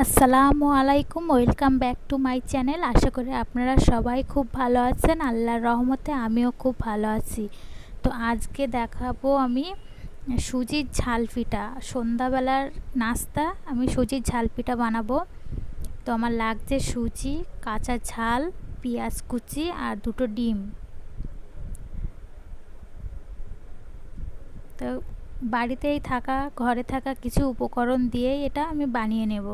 আসসালামু আলাইকুম, welcome back to my channel. আশা করি আপনারা সবাই খুব ভালো আছেন। আল্লাহর রহমতে আমিও খুব ভালো আছি। তো আজকে দেখাবো আমি সুজির ঝাল পিঠা। সন্ধ্যাবেলার নাস্তা আমি সুজির ঝাল পিঠা বানাবো। তো আমার লাগছে সুজি, কাঁচা ঝাল, পেঁয়াজ কুচি আর দুটো ডিম। তো বাড়িতেই থাকা, ঘরে থাকা কিছু উপকরণ দিয়েই এটা আমি বানিয়ে নেব।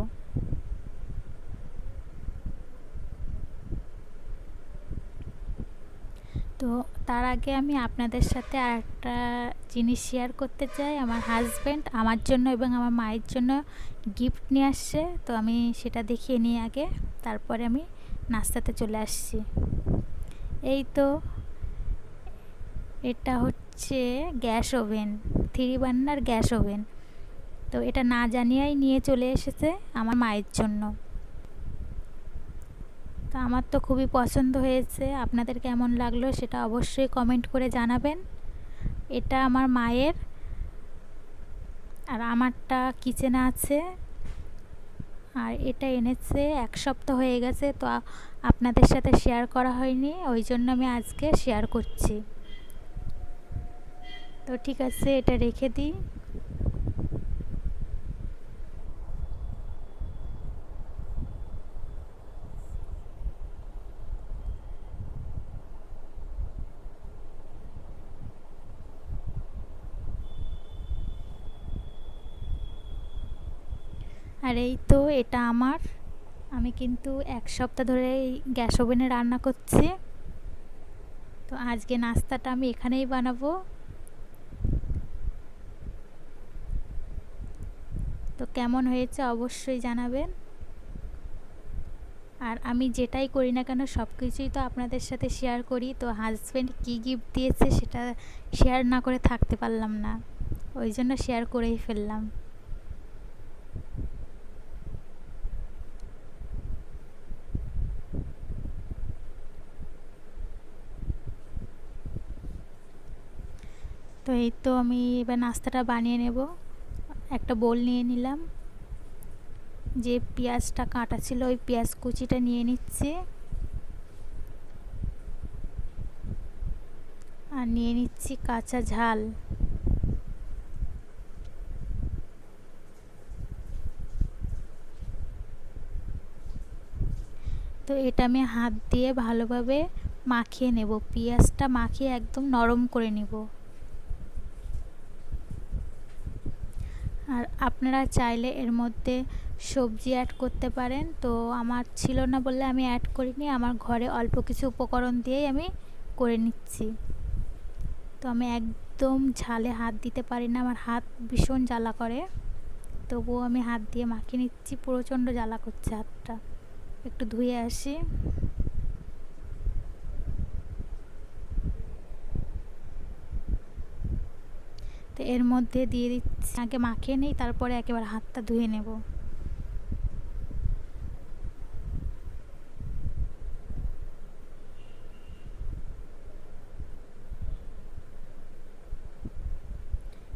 তো তার আগে আমি আপনাদের সাথে আর একটা জিনিস শেয়ার করতে চাই। আমার হাজব্যান্ড আমার জন্য এবং আমার মায়ের জন্য গিফট নিয়ে আসছে। তো আমি সেটা দেখিয়ে নিই আগে। তারপরে আমি নাস্তাতে চলে আসছি। এই তো, এটা হচ্ছে gas oven, three burner gas oven. তো এটা না জানিয়েই নিয়ে চলে এসেছে আমার মায়ের জন্য। তো আমার তো খুবই পছন্দ হয়েছে। আপনাদের কেমন লাগল সেটা অবশ্যই কমেন্ট করে জানাবেন। এটা আমার মায়ের। আর আমারটা কিচেনে আছে। আর এটা এনেছে, এক সপ্তাহ হয়ে গেছে, তো আপনাদের সাথে শেয়ার করা হয়নি। ওই জন্য আমি আজকে শেয়ার করছি। তো ঠিক আছে, এটা রেখে দিই। আর এই তো এটা আমার। আমি কিন্তু এক সপ্তাহ ধরে এই গ্যাস ওভেনে রান্না করছি। তো আজকে নাস্তাটা আমি এখানেই বানাবো। তো কেমন হয়েছে অবশ্যই জানাবেন। আর আমি যেটাই করি না কেন, সব কিছুই তো আপনাদের সাথে শেয়ার করি। তো হাজব্যান্ড কী গিফট দিয়েছে সেটা শেয়ার না করে থাকতে পারলাম না। ওই জন্য শেয়ার করেই ফেললাম। তো এই তো আমি এবার নাস্তাটা বানিয়ে নেব। একটা বোল নিয়ে নিলাম। যে পেঁয়াজটা কাটা ছিল ওই পেঁয়াজ কুচিটা নিয়ে নিচ্ছি। আর নিয়ে নিচ্ছি কাঁচা ঝাল। তো এটা আমি হাত দিয়ে ভালোভাবে মাখিয়ে নেব। পেঁয়াজটা মাখিয়ে একদম নরম করে নেব। আর আপনারা চাইলে এর মধ্যে সবজি অ্যাড করতে পারেন। তো আমার ছিল না বললে আমি অ্যাড করিনি, আমার ঘরে অল্প কিছু উপকরণ দিয়েই আমি করে নিচ্ছি। তো আমি একদম ঝালে হাত দিতে পারি না, আমার হাত ভীষণ জ্বালা করে। তবুও আমি হাত দিয়ে মাখিয়ে নিচ্ছি, প্রচণ্ড জ্বালা করছে হাতটা। একটু ধুয়ে আসি। তো এর মধ্যে দিয়ে দিচ্ছি। আগে মাখিয়ে নিই, তারপরে একেবারে হাতটা ধুয়ে নেব।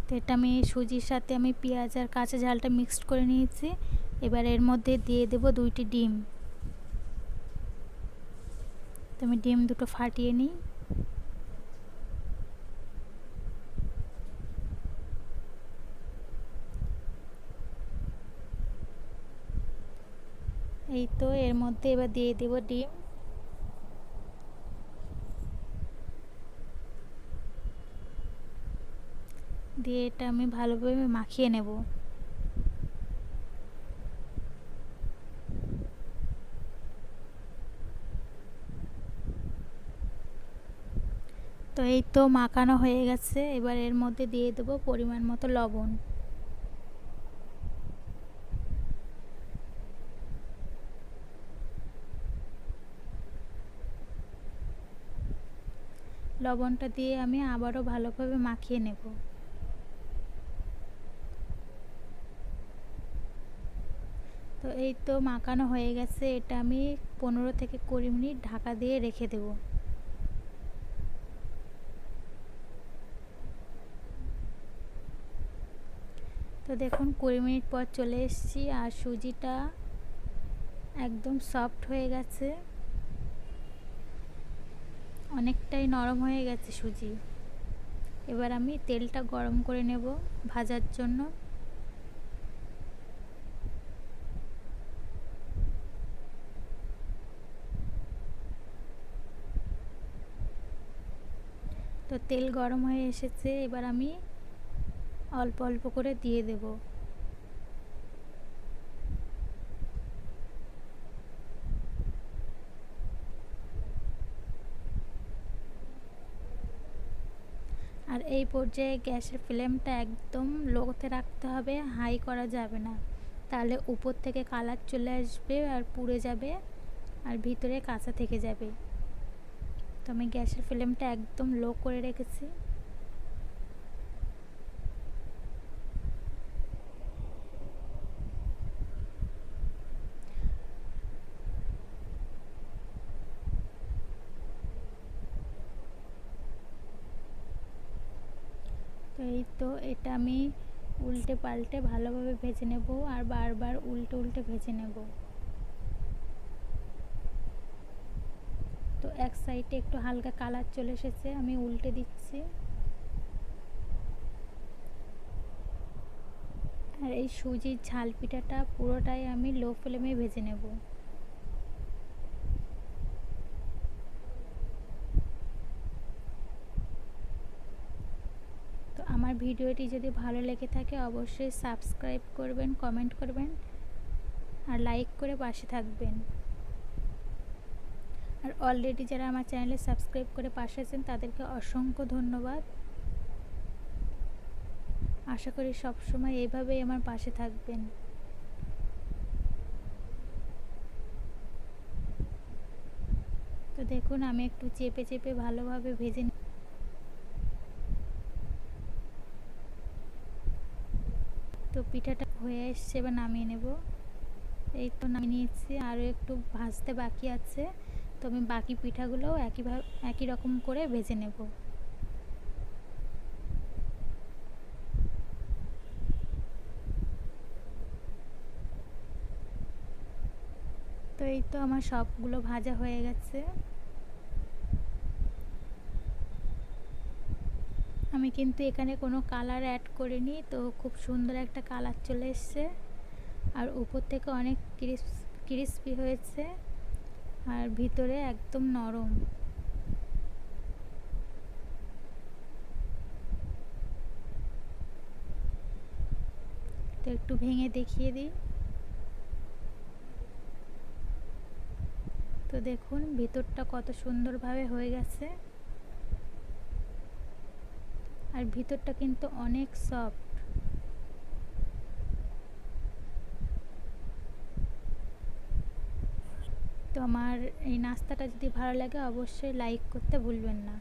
তো এটা আমি সুজির সাথে আমি পেঁয়াজ আর কাঁচা ঝালটা মিক্সড করে নিয়েছি। এবার এর মধ্যে দিয়ে দেব দুইটি ডিম। তো আমি ডিম দুটো ফাটিয়ে নিই। এই তো, এর মধ্যে এবার দিয়ে দেব ডিম। দিয়ে এটা আমি ভালোভাবে মাখিয়ে নেব। তো এই তো মাখানো হয়ে গেছে, এবার এর মধ্যে দিয়ে দেবো পরিমাণ মতো লবণ। লবণটা দিয়ে আমি আবারও ভালোভাবে মাখিয়ে নেব। তো এই তো মাখানো হয়ে গেছে, এটা আমি পনেরো থেকে কুড়ি মিনিট ঢাকা দিয়ে রেখে দেব। তো দেখুন, কুড়ি মিনিট পর চলে এসেছি আর সুজিটা একদম সফট হয়ে গেছে। অনেকটাই নরম হয়ে গেছে সুজি। এবার আমি তেলটা গরম করে নেব ভাজার জন্য। তো তেল গরম হয়ে এসেছে, এবার আমি অল্প অল্প করে দিয়ে দেব। এই পর্যায়ে গ্যাসের ফ্লেমটা একদম লোতে রাখতে হবে, হাই করা যাবে না। তাহলে উপর থেকে কালার চলে আসবে আর পুড়ে যাবে আর ভিতরে কাঁচা থেকে যাবে। তো আমি গ্যাসের ফ্লেমটা একদম লো করে রেখেছি। এই তো এটা আমি উল্টে পাল্টে ভালোভাবে ভেজে নেব আর বারবার উল্টে উল্টে ভেজে নেব। তো এক সাইডে একটু হালকা কালার চলে এসেছে, আমি উল্টে দিচ্ছি। আর এই সুজির ঝাল পিঠাটা পুরোটাই আমি লো ফ্লেমে ভেজে নেব তো আমার ভিডিওটি যদি ভালো লেগে থাকে অবশ্যই সাবস্ক্রাইব করবেন, কমেন্ট করবেন আর লাইক করে পাশে থাকবেন। আর অলরেডি যারা আমার চ্যানেলে সাবস্ক্রাইব করে পাশে আছেন, তাদেরকে অসংখ্য ধন্যবাদ। আশা করি সবসময় এইভাবেই আমার পাশে থাকবেন। তো দেখুন, আমি একটু চেপে চেপে ভালোভাবে ভেজে তো পিঠাটা হয়ে এসছে, এবার নামিয়ে নেব। এই তো নামিয়ে নিয়েছি, আরও একটু ভাজতে বাকি আছে। তো আমি বাকি পিঠাগুলোও একইভাবে একই রকম করে ভেজে নেব। তো এই তো আমার সবগুলো ভাজা হয়ে গেছে। আমি কিন্তু এখানে কোনো কালার অ্যাড করিনি, তো খুব সুন্দর একটা কালার চলে এসছে। আর উপর থেকে অনেক ক্রিস ক্রিসপি হয়েছে, আর ভিতরে একদম নরম। তো একটু ভেঙে দেখিয়ে দিই। তো দেখুন, ভিতরটা কত সুন্দরভাবে হয়ে গেছে। আর ভিতরটা কিন্তু অনেক সফট তো আমার এই নাস্তাটা যদি ভালো লাগে, অবশ্যই লাইক করতে ভুলবেন না।